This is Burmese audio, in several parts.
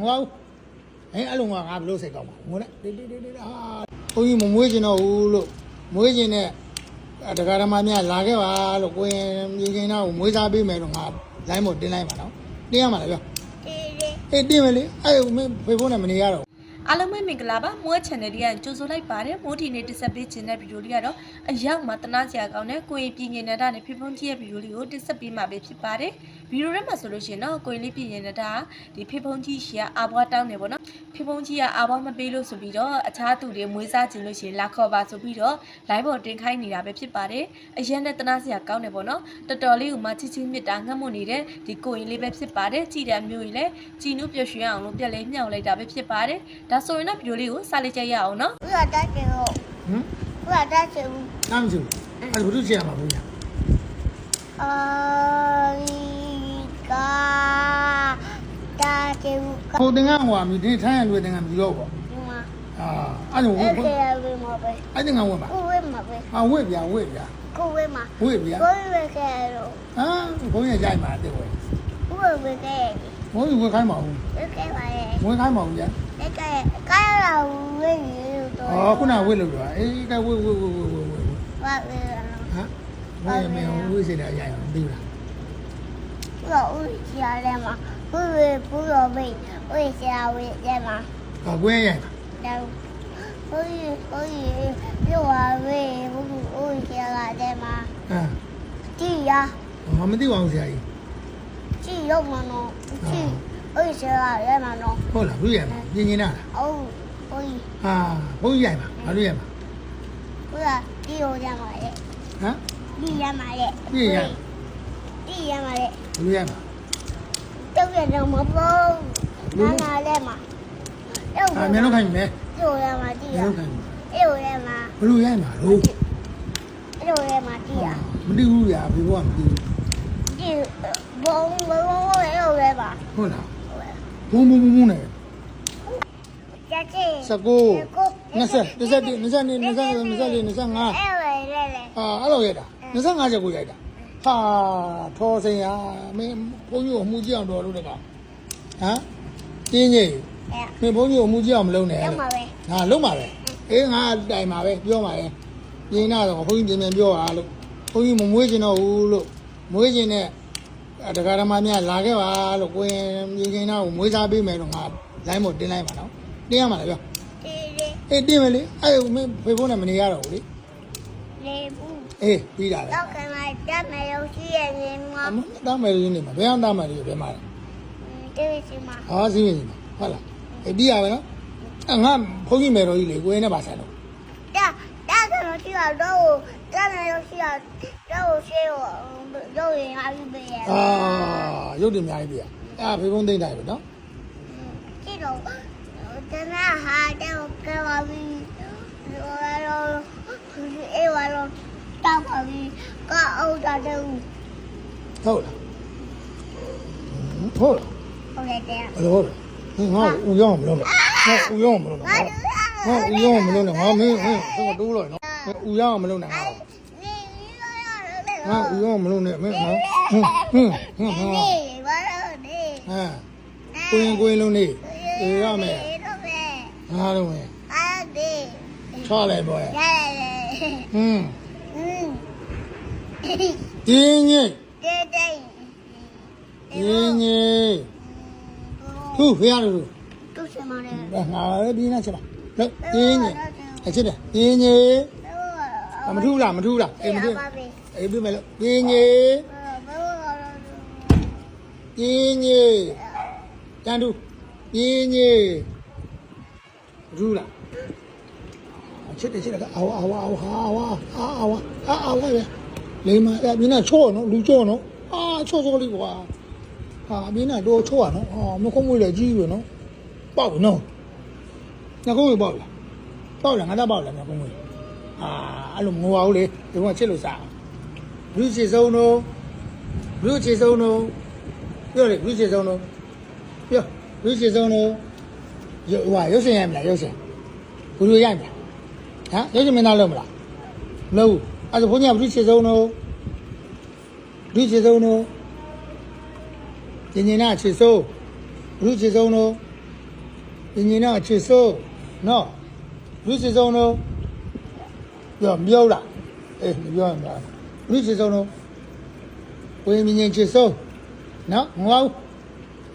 ငွားဘူးအဲအဲ့လိုငါငါဘလို့စိတ်ကောင်းပါငိုလိုက်တိတိတိတိဟာဘုန်းကြီးမမွေးကျင်တော့ဘူးလို့မွေးကျင်တဲ့တရားဓမ္မများလာခဲ့ပါလို့ကိုရင်ရေကင်းသားကိုမွေးစားပေးမယ်လို့ငါလိုင်းမို့တင်းလိုက်ပါနော်တင်းရမှာလားပြောဒီဒီအေးတင်းမယ်လေအဲ့မင်းဖေဖို့နဲ့မနေရတော့ အားလုံးပဲမင်္ဂလာပါမွေး channel လေးကကြိုဆိုလိုက်ပါတယ်မိုးဒီနေ့တက်ဆက်ပေးခြင်းတဲ့ဗီဒီယိုလေးကတော့အရောက်မှာတနာစရာကောင်းတဲ့ကိုရင်ပြည်ငင်နေတာနဲ့ဖေဖုံးကြီးရဲ့ဗီဒီယိုလေးကိုတက်ဆက်ပေးမှာပဲဖြစ်ပါတယ်ဗီဒီယိုထဲမှာဆိုလို့ရှိရင်တော့ကိုရင်လေးပြည်ငင်နေတာဒီဖေဖုံးကြီးရှီကအာဘွားတောင်းနေပေါ့နော်ဖေဖုံးကြီးကအာဘွားမပေးလို့ဆိုပြီးတော့အခြားသူတွေမွေးစားခြင်းလို့ရှိရင်လာခေါ်ပါဆိုပြီးတော့ live ပေါ်တင်ခိုင်းနေတာပဲဖြစ်ပါတယ်အရင်နဲ့တနာစရာကောင်းတယ်ပေါ့နော်တော်တော်လေးကိုမှချစ်ချင်းမြတ်တာငတ်မွနေတဲ့ဒီကိုရင်လေးပဲဖြစ်ပါတယ်ကြည်တဲ့မျိုးကြီးလဲကြည်နုပျော်ရွှင်အောင်လို့ပြက်လေးမြှောက်လိုက်တာပဲဖြစ်ပါတယ်ဒါဆိုရင်တော့ဗီဒီယိုလေးကိုစလိုက်ကြရအောင်နော်ဘုရားတက်ချင်လို့ဟမ်ဘုရားတက်ချင်ဘူးနားမစုအဲ့ဘုသူချင်ရမှာဘုရားအာရီကာတက်ချင်ဘူးကဟိုတင်ကဟိုဟာမြည်ထိုင်းရလွယ်တင်ကမြည်တော့ပေါ့ဒီမှာအာအဲ့လိုအဲ့ဟိုဒါဝေးမှာပဲအဲ့တင်ကဝင်ပါကိုဝေးမှာပဲဟာဝိပြဝိပြကိုဝေးမှာဝိပြကိုဝေးခဲ့လို့ဟာဘုန်းကြီးကြိုက်ပါတဲ့ဝဲကိုဝေးခဲ့ဘုန်းကြီးဝင်ခိုင်းပါဦးဝေးခဲ့ပါရဲ့ဝင်ခိုင်းပါဦးကြာအဲ့ ကဲကားလာဝေးရတော့အော်ခုနဝိလို့ပြောအေးကဝိဝိဝိဝိဝိဝိဘာဝေးရဟာဝိရမေဝိစေတာရိုက်အောင်ပြီးလားတော့ဦးရှာတယ်မှာဘုရားဘုရားမေးဦးရှာဝေးတယ်မှာဟာကွင်းရိုက်ပါတော့ဘုရားဘုရားပြောပါမေးဘုရားဦးရှာတယ်မှာဟာကြည်ရမမသိပါဘူးဆရာကြီးကြည်ရုံမနော်ကြည် ဦးရှာတယ်မှာနော်ဟုတ်လားဘုရားမပြင်းနေတာအိုးဘုရားဟာဘုန်းကြီးရိုက်ပါဘာလို့ရိုက်ပါဘုရားကြည်ရောရမှာလေဟမ်ကြည်ရမှာလေပြည့်ရိုက်ကြည်ရမှာလေဘလို့ရိုက်ပါတော့ရတော့မပေါ်နာနာလည်းမှာတော့ဟာမျက်လုံးခိုင်းမယ်ပြောရမှာကြည်မျရက်လုံးခိုင်းမယ်အဲ့လိုလည်းမှာဘလို့ရိုက်မှာလို့အဲ့လိုလည်းမှာကြည်ရမသိဘူးရာဘေဘောကမသိဘူးကြည်ဘုံဘုံဘုံအဲ့လိုလည်းမှာဟုတ်လား ဘုံဘုံဘုံဘုံနဲ့ကြက်ကြည်19 20 21 22 23 24 25အဲ့လိုလည်းလေဟာအဲ့လိုရိုက်တာ25ချက်ကိုရိုက်တာဟာထောစင်ရမင်းဘုန်းကြီးကိုအမှုကြည့်အောင်တော်လို့တကောင်ဟမ်တင်းကြီးအဲ့မင်းဘုန်းကြီးကိုအမှုကြည့်အောင်မလုပ်နဲ့တော့မှာပဲငါလုံးပါပဲအေးငါတိုင်ပါပဲပြောပါရဲ့ပြင်းနာတော့ဘုန်းကြီးပြင်ပြင်ပြောပါလို့ဘုန်းကြီးမမွေးကျင်တော့ဘူးလို့မွေးကျင်တဲ့ တရားဓမ္မများလာခဲ့ပါလို့ကိုရင်ရေကင်းသားကိုမွေးစားပေးမယ်လို့ငါလိုင်းမို့တင်းလိုက်ပါနော်တင်းရမှာလားပြောဒီဒီအေးတင်းမယ်လေအဲ့မင်းဖေဖို့နဲ့မနေရတော့ဘူးလေလေဘူးအေးပြီးတာလေတော့ကမှတတ်မယ်လို့ရှိရနေမှာအမတမ်းမယ်လို့နေမှာဘယ်အောင်တမ်းမယ်လို့ဘယ်မှာလဲဒီစီမှာဟာစီးနေမှာဟုတ်လားအေးပြီးရပဲနော်အငါဘုန်းကြီးမယ်တော်ကြီးလေကိုရင်နဲ့ပါဆိုင်တော့တာတာကတော့ရှိတော့တတ်မယ်လို့ရှိတော့တော့ရှိ တော့ရင်အပြီးပဲရအာရုပ်တင်အများကြီးပြအဲ့ဖေဖုံးသိမ့်တိုင်းပဲနော်ဒီတော့တမဟာတော့ကဘာဘီရောရောအေဝါရောတောက်ပါဘီကအော်တာတဲ့ဟုတ်လားဟုတ်လားဟုတ်တယ်တဲ့အဲ့လိုဟုတ်လားဟင်ငါဦးရောင်းမလို့ငါဦးရောင်းမလို့ငါငါဦးရောင်းမလို့ငါမင်းဟင်တော့တိုးလို့နော်ဦးရောင်းမလို့ငါနေရောရောလည်း ငါဦးရောင်းမလို့နဲ့မင်းဟင်ဟင်ဟင်ဟင်ဟင်နေဘာလို့နေဟမ်ကိုရင်ကိုရင်လုံးနေအေးရမယ်တော့ပဲငါတော့ဝင်အားဒီချောလိုက်ပေါ်ရရတယ်ဟင်းอืมတင်းကြီးတဲ့တဲ့တင်းကြီးသူ့ဖေရလို့သူစမရဲငါလည်းပြီးနေချက်ပါလို့တင်းကြီးအချစ်တယ်တင်းကြီးမထူးလားမထူးလားအေးမထူး အေးပြီးမယ်လို့တင်းကြီးတင်းကြီးတန်တူတင်းကြီးမထူးလားချစ်တယ်ချစ်တယ်အာဝအာဝအာဝအာဝအာဝအာအာဝပဲလိမ္မာအပြင်းနဲ့ချော့နော်လူချော့နော်အာချော့ချော့လေးကွာဟာအပြင်းနဲ့တော့ချော့ရနော်အာမခုံးမွေးလေကြီးပြီနော်ပေါက်နော်ငါကုန်းဝေပေါက်လားပေါက်လားငါတော့ပေါက်လားငါကုန်းဝေအာအဲ့လိုငိုအောင်လေဒီကောင်ချစ်လို့စား လူချစ်ဆုံးတော့လူချစ်ဆုံးတော့ပြောလေလူချစ်ဆုံးတော့ပြောလူချစ်ဆုံးတော့ရုပ်ဟိုရုပ်ရှင်ရမလားရုပ်ရှင်ဘလူရိုက်မလားဟမ်ရုပ်ရှင်မင်းသားလုံးမလားမလုံးဘူးအဲ့ဒါဘုန်းကြီးကလူချစ်ဆုံးတော့လူချစ်ဆုံးတော့ကျင်ကျင်နာချစ်ဆုံးလူချစ်ဆုံးတော့ပြင်းနေတာချစ်စိုးနော်လူချစ်ဆုံးတော့ပြောမပြောလားအေးမပြောရင် ပါလူချစ်ဆုံးတော့ကိုရင်မြင်ချစ်စိုးနော်မဟုတ်ဘူး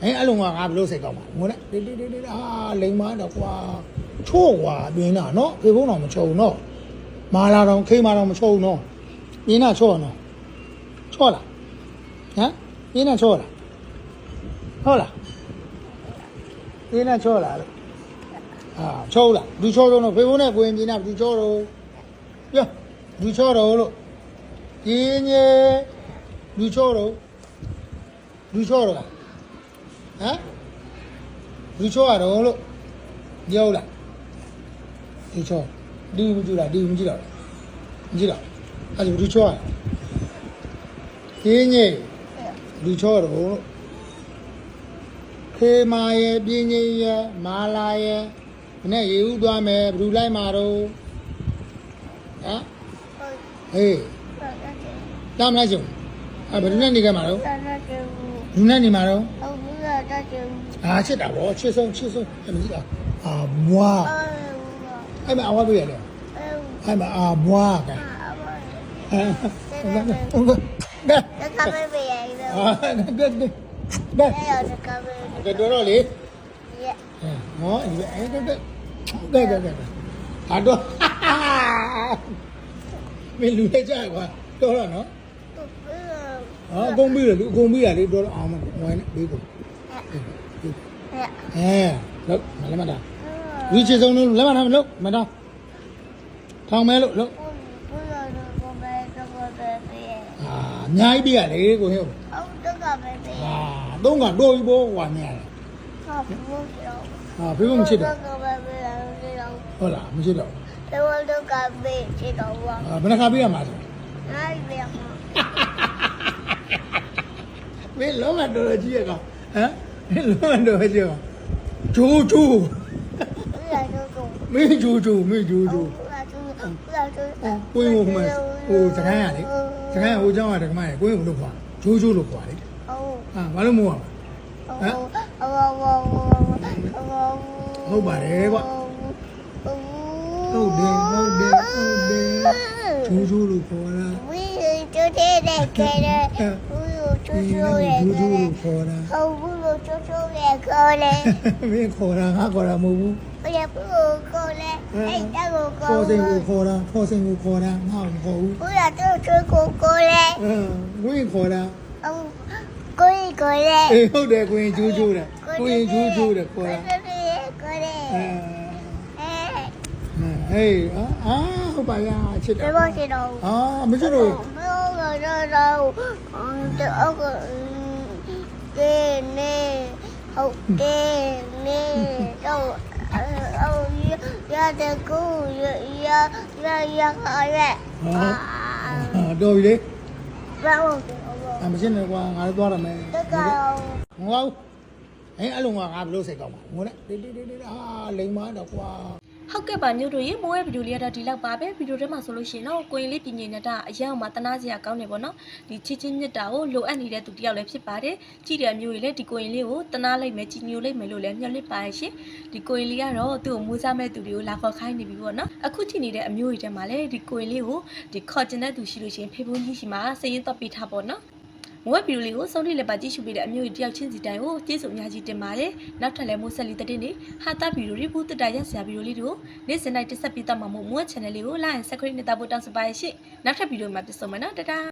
အဲအဲ့လိုမှငါဘယ်လိုစိတ်ကောင်းမှာငိုလဲဒီဒီဒီဟာလိမ်မတော့ကွာချို့ကွာပြင်းတာနော်ဖေဖုံးတော့မချုံနော်မာလာတော့ခိမာတော့မချုံနော်ပြင်းတာချော့နော်ချော့လားဟမ်ပြင်းတာချော့လားဟုတ်လားပြင်းတာချော့လားလို့အာချောလားလူချောတော့တော့ဖေဖုန်းနဲ့ကိုရင်ပြင်းတာလူချောတော့ပြောလူချောတော့လို့ ပြင်းညေလူချောတော့လူချောတော့ဟမ်လူချောရတော့လို့ပြောလားလူချောဒီမကြည့်လားဒီမကြည့်တော့မကြည့်တော့အဲ့ဒီလူချောရပြင်းညေလူချောတော့လို့ခေမာရဲ့ပြင်းညေရဲ့မာလာရဲ့မနဲ့ရေဦးသွားမယ်ဘယ်သူလိုက်မှာတော့ဟမ်ဟေး တမ်းလိုက်ချုံအဲဘယ်သူနဲ့နေကြမှာတော့လူနဲ့နေမှာတော့အာချစ်တာဗောချစ်ဆုံးချစ်ဆုံးအမကြီးလားအာမွားအဲ့မှာအဝါပြရလေအဲ့မှာအာမွားကဲအဲကဲအာကဲကဲကဲကဲတော့တော့လေဟောအဲ့ကဲကဲကဲကဲကဲဟာတော့မင်းလူလိုက်ကြကွာတော့တော့နော် ဟာအကုန်ပြီးတယ်လူအကုန်ပြီးရလေတော့အောင်မဝိုင်းနေပြီးကုန်အဲလို့မလည်းမတာဝီချေဆုံးလို့လည်းမတာမလို့မတာထောင်မဲလို့လို့အာအများကြီးပြရလေကိုဟဲ့ဟာသုံးကတော့ပြီးဘောဟွာများတယ်ဟာဖေဖို့မချစ်တော့ဟုတ်လားမချစ်တော့ Tôi tôi cà phê chị đậu vào. အာဘယ်နှခါပြရမှာလဲ Hai việc mà. မ င်းလုံးဝတော်တော်ကြီးရကောင်ဟမ်မင်းလုံးဝတော်တော်ကြီးရကောင်ဂျိုးဂျိုး Cứ là tôi cùng. မင်းဂျိုးဂျိုးမင်းဂျိုးဂျိုး Cứ là tôi cứ là tôi. ကိုင်းဟိုမှာဟိုစကိုင်းရလေစကိုင်းဟိုเจ้าရတယ်ကမရကိုင်းဟိုလို့ခွာဂျိုးဂျိုးလို့ခွာလေ Ồ. ဟာဘာလို့မို့ရမှာ Ồ. Ồ ồ ồ ồ. ဟုတ်ပါတယ်ကွ Ồ. ဟုတ်တယ်ဟုတ်တယ်ဟုတ်တယ်ဂျိုးဂျိုးလို့ခေါ်တာ Ui chú thế này kìa đây. Ui chú ဒီ chú လို này ဂျိုးဂျိုး kìa လို့ đây. ခေါ်တာ Không ui chú chú này kìa đây. မင်းခေါ်တာငါခေါ်တာမဟုတ်ဘူး Bây giờ ui cô đây. Ê ta cô ခေါ်စိန်ကို cô. ခေါ်တာခေါ်စိန်ကိုခေါ်တာငါ့ကိုမခေါ်ဘူး Ui là tôi chú cô cô đây. အဲဝင်းခေါ်တာ Ông cô đi cô đây. အေးဟုတ်တယ်ကိုရင်ဂျိုးဂျိုးတယ်ကိုရင်ဂျိုးဂျိုးတယ်ခေါ်တာ Cô đây. အဲ Ê. ဟေးအာဟုတ်ပါရဲ့ချစ်တယ် Tôi bao nhiêu đâu? အာမချစ်တော့ Không rồi đâu đâu. Tôi ông kê nè. Hậu kê nè. Đâu. Ông ra từ cô ra ra ra khỏi đây. ဟာတော်ပြီလေ Ra một အမချစ်နဲ့ကွာငါလည်းသွားရမယ် Tôi cầu. ငေါ့အဲအဲ့လိုငါငါဘလို့စိ တ်ကောင်းမှာငိုလဲဒီဒီဒီဒီဟာလိမ်မတော့ကွာဟုတ်ကဲ့ပါမျိုးတို့ရေမိုးရဲ့ဗီဒီယိုလေးကတော့ဒီလောက်ပါပဲဗီဒီယိုထဲမှာဆိုလို့ရှိရင်တော့ကိုရင်လေးပြင်ញနေတာအရောက်မှာတနာစရာကောင်းနေပေါ့နော်ဒီချစ်ချင်းမြတ်တာကိုလိုအပ်နေတဲ့သူတယောက်လည်းဖြစ်ပါတယ်ကြည့်တဲ့အမျိုးကြီးလည်းဒီကိုရင်လေးကိုတနာလိုက်မယ်ကြည်ညိုလိုက်မယ်လို့လည်းမျှော်လင့်ပါရဲ့ရှင်ဒီကိုရင်လေးကတော့သူ့ကိုမွေးစားမဲ့သူတွေကိုလာခေါ်ခိုင်းနေပြီပေါ့နော်အခုကြည့်နေတဲ့အမျိုးကြီးထဲမှာလည်းဒီကိုရင်လေးကိုဒီခေါ်ကျင်တဲ့သူရှိလို့ရှိရင်ဖေဖုန်းကြီးရှိမှာစရင်တော့ပေးထားပေါ့နော် မွေးဗီဒီယိုလေးကိုဆုံးထိလည်းပါကြည့်ရှုပေးတဲ့အမျိုးကြီးတယောက်ချင်းစီတိုင်းကိုကျေးဇူးအများကြီးတင်ပါတယ်။နောက်ထပ်လည်းမိုးဆက်လီတဲ့တင်နေဟာတာဗီဒီယိုတွေဘူးတက်တာရဆရာဗီဒီယိုလေးတွေကိုနေ့စဉ်တိုင်းတက်ဆက်ပေးတော့မှာမို့မွေး channel လေးကို like and subscribe နဲ့တောက်ဖို့တောင်းဆိုပါရရှိ။နောက်ထပ်ဗီဒီယိုမှာပြန်ဆုံမယ်နော်တတား